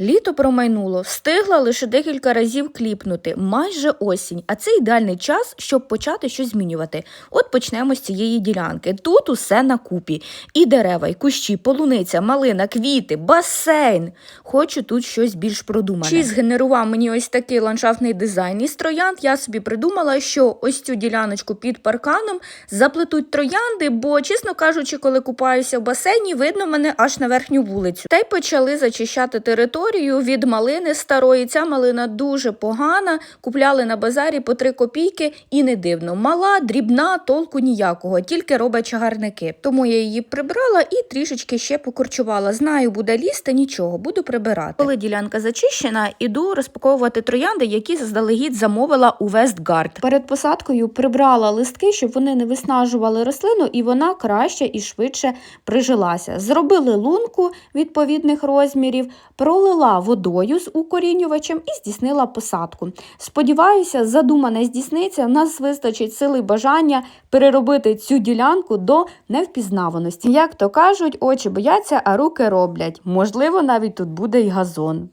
Літо промайнуло, встигла лише декілька разів кліпнути, майже осінь, а це ідеальний час, щоб почати щось змінювати. От почнемо з цієї ділянки. Тут усе на купі. І дерева, і кущі, полуниця, малина, квіти, басейн. Хочу тут щось більш продумане. Чи згенерував мені ось такий ландшафтний дизайн із троянд, я собі придумала, що ось цю діляночку під парканом заплетуть троянди, бо, чесно кажучи, коли купаюся в басейні, видно мене аж на верхню вулицю. Та й почали зачищати територію від малини старої. Ця малина дуже погана. Купляли на базарі по 3 копійки, і не дивно. Мала, дрібна, толку ніякого, тільки робить чагарники. Тому я її прибрала і трішечки ще покорчувала. Знаю, буде лізти, нічого, буду прибирати. Коли ділянка зачищена, іду розпаковувати троянди, які заздалегідь замовила у Вестгард. Перед посадкою прибрала листки, щоб вони не виснажували рослину, і вона краще і швидше прижилася. Зробили лунку відповідних розмірів, пролила водою з укорінювачем і здійснила посадку. Сподіваюся, задумане здійсниться. у нас вистачить сили бажання переробити цю ділянку до невпізнаваності. Як то кажуть, очі бояться, а руки роблять. Можливо, навіть тут буде й газон.